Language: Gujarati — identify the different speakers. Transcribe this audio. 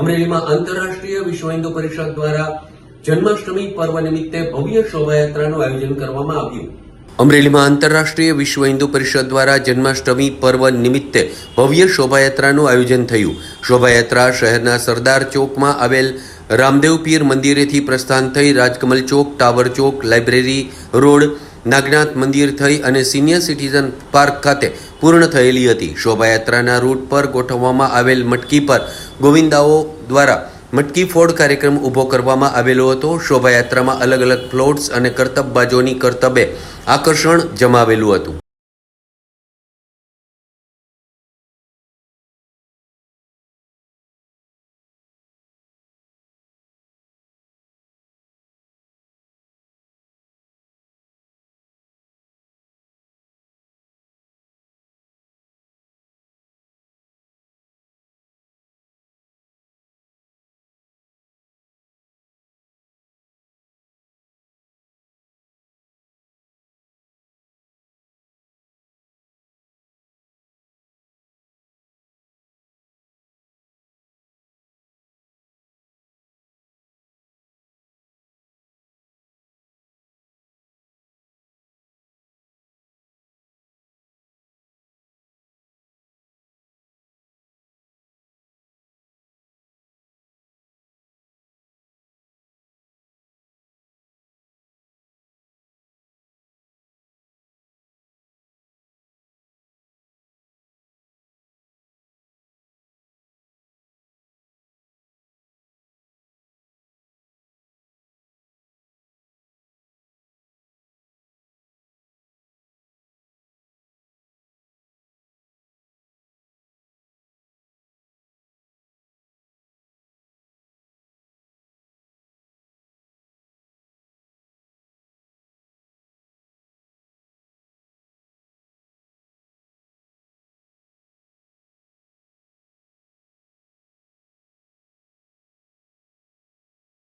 Speaker 1: અમરેલીમાં આંતરરાષ્ટ્રીય વિશ્વ હિન્દુ પરિષદ દ્વારા જન્માષ્ટમી પર્વ નિમિત્તે ભવ્ય શોભાયાત્રાનું આયોજન કરવામાં આવ્યું. અમરેલીમાં આંતરરાષ્ટ્રીય વિશ્વ હિન્દુ પરિષદ દ્વારા જન્માષ્ટમી પર્વ નિમિત્તે ભવ્ય શોભાયાત્રાનું આયોજન થયું. શોભાયાત્રા શહેરના સરદાર ચોકમાં આવેલ રામદેવ પીર મંદિરેથી પ્રસ્થાન થઈ રાજકમલ ચોક, ટાવર ચોક, લાઇબ્રેરી રોડ, નાગનાથ મંદિર થઈ અને સિનિયર સિટીઝન પાર્ક ખાતે પૂર્ણ થયેલી હતી. શોભાયાત્રાના રૂટ પર ગોઠવવામાં આવેલ મટકી પર ગોવિંદાઓ દ્વારા મટકી ફોડ કાર્યક્રમ ઊભો કરવામાં આવેલો હતો. શોભાયાત્રામાં અલગ અલગ ફ્લોટ્સ અને કરતબબાજોની કરતબે આકર્ષણ જમાવેલું હતું.